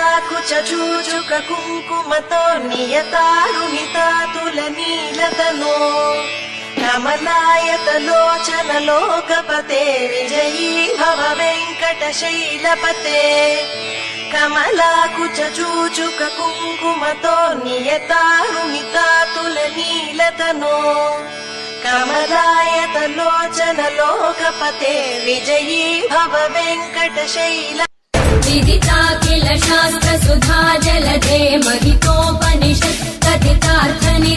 కమలాకుచూచుక కుంకుమతో నియతారుణితాతుల నీలతనో కమలాయతలోచనలోకపతే విజయీ భవ వెంకటశైలపతే కమలాకుచూచుక కుంకుమతో నియతారుణితాతుల నీలతనో కమలాయతలోచన లోకపతే విజయీ భవ వెంకటశైల विदिताखिल शास्त्र सुधा जलधे महितोपनिषत् कथितार्थनिधे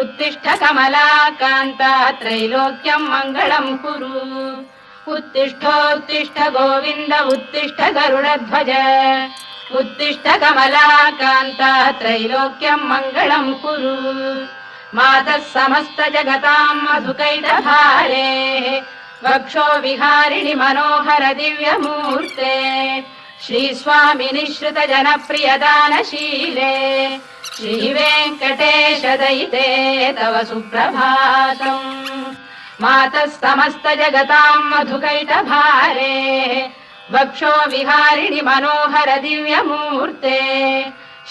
उत्तिष्ठ कमलाकान्ता त्रैलोक्यम् मङ्गलम् कुरु उत्तिष्ठोत्तिष्ठ गोविन्द उत्तिष्ठ गरुडध्वज उत्तिष्ठ कमलाकान्ता त्रैलोक्यम् मङ्गलम् कुरु मातः समस्त जगताम् मधुकैटभारेः वक्षो विहारिणि मनोहर दिव्यमूर्ते श्रीस्वामि निःश्रित जनप्रियदानशीले श्रीवेङ्कटेश दयिते तव सुप्रभातम् मातः समस्त जगताम् मधुकैटभारे वक्षो विहारिणि मनोहर दिव्यमूर्ते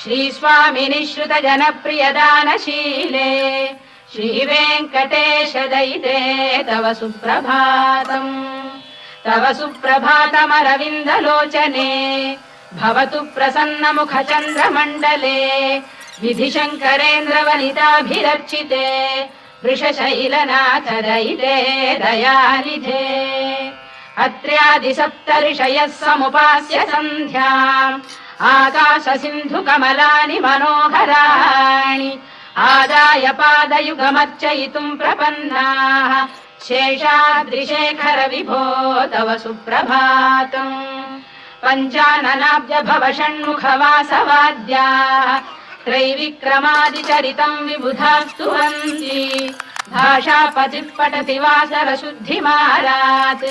श्रीस्वामि निःश्रित जनप्रियदानशीले श्रीवेङ्कटेश दयिते तव सुप्रभातम् तव सुप्रभातमरविन्दलोचने भवतु प्रसन्नमुखचन्द्रमण्डले विधिशङ्करेन्द्रवनिताभिरर्चिते वृषशैलनाथ दयिते दयानिधे अत्र्यादिसप्तऋषयः समुपास्य सन्ध्याम् आकाश सिन्धु कमलानि मनोहराणि आदाय पादयुगमर्चयितुम् प्रपन्नाः शेषाद्रिशेखर विभो तव सुप्रभातम् पञ्चाननाब्ज भव षण्मुखवासवाद्याः त्रैविक्रमादिचरितम् विबुधास्तु वन्ति भाषापतिः पठति वासरशुद्धिमारात्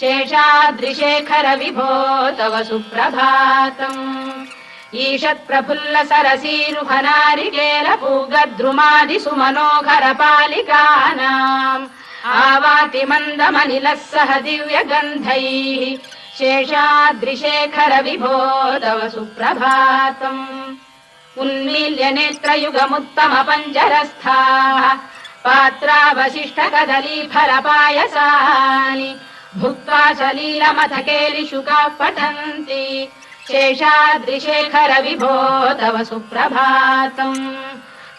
शेषाद्रिशेखर विभो तव सुप्रभातम् ईषत्प्रफुल्ल सरसीरुहनारिकेल पूगद्रुमादि सुमनोहर पालिकानाम् आवाति मन्दमनिलः सह दिव्यगन्धैः शेषाद्रिशेखर विभो तव सुप्रभातम् उन्मील्य नेत्रयुगमुत्तम पञ्जरस्थाः पात्रावशिष्ट कदली फलपायसानि भुक्त्वा सलीलमथकेलिशुकाः पठन्ति शेषाद्रिशेखर विभो तव सुप्रभातम्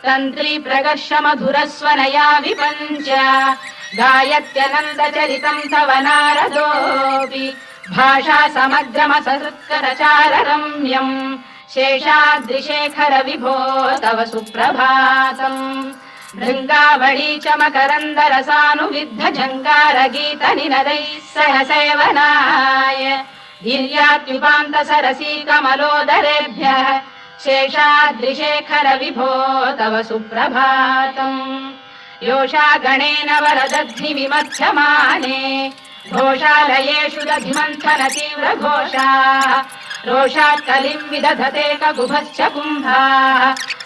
तन्त्री प्रकर्ष मधुरस्वनया विपञ्च गायत्यनन्दचरितम् तव नारदोऽपि। भाषा समग्रमसत्करचार रम्यम् शेषाद्रिशेखर विभो तव सुप्रभातम् भृङ्गावळी च मकरन्दरसानुविद्ध जङ्कार गीत निनदैः सह सेवनाय गिर्यात्युपान्त सरसी कमलोदरेभ्यः शेषाद्रिशेखर विभो तव सुप्रभातम् योषा गणेन वरदध्नि विमथ्यमाने घोषालयेषु दधिमन्थन तीव्र घोषाः रोषात् कलिम् विदधते ककुभश्च कुम्भाः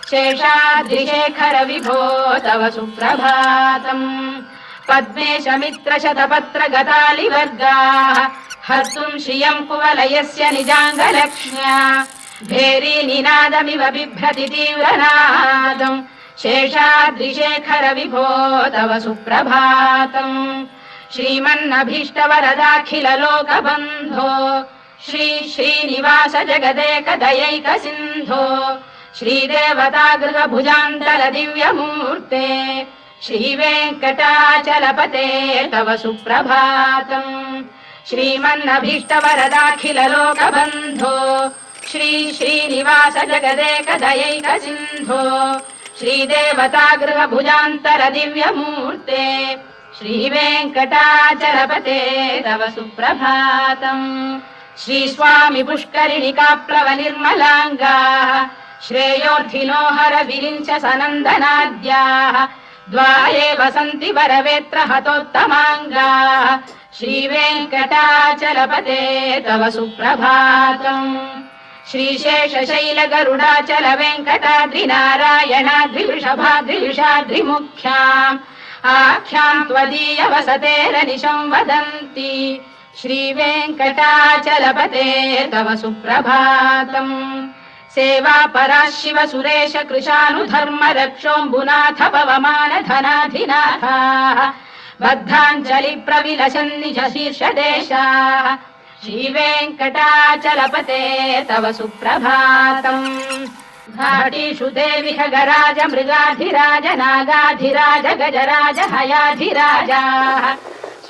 शेषाद्रिशेखर विभो तव सुप्रभातम् पद्मेश मित्र शतपत्र गतालिवर्गाः हर्तुम् श्रियम् कुवलयस्य निजाङ्गलक्ष्म्या भेरी निनादमिव बिभ्रति तीव्रनादम् शेषाद्रिशेखरविभो तव सुप्रभातम् श्रीमन्नभीष्ट श्री श्रीनिवास जगदेकदयैक सिन्धो श्रीदेवतागृहभुजाञ्जल दिव्यमूर्ते श्रीवेङ्कटाचलपते तव सुप्रभातम् श्रीमन्नभीष्ट श्री श्रीनिवास जगदेकदयैक सिन्धो सिन्धो श्रीदेवतागृह भुजान्तर दिव्यमूर्ते श्रीवेङ्कटाचलपते तव सुप्रभातम् श्रीस्वामि पुष्करिणिकाप्लव निर्मलाङ्गाः श्रेयोर्थिनो हर विरिञ्च सनन्दनाद्याः द्वाये वसन्ति वरवेत्र हतोत्तमाङ्गाः श्रीवेङ्कटाचलपते तव सुप्रभातम् श्रीशेषशैलगरुडाचल शैलगरुडाचल वेङ्कटा त्रि आख्याम् त्वदीयवसतेर वदन्ति श्रीवेङ्कटाचलपते तव सुप्रभातम् सेवा परा शिव सुरेश कृशानुधर्मरक्षोऽम्बुनाथ पवमानधनाधिनाथाः बद्धाञ्जलिप्रविलसन्निज शीर्षदेशाः श्रीवेङ्कटाचलपते तव सुप्रभातम् घाटीषु देवि खगराज मृगाधिराज नागाधिराज गजराज हयाधिराजाः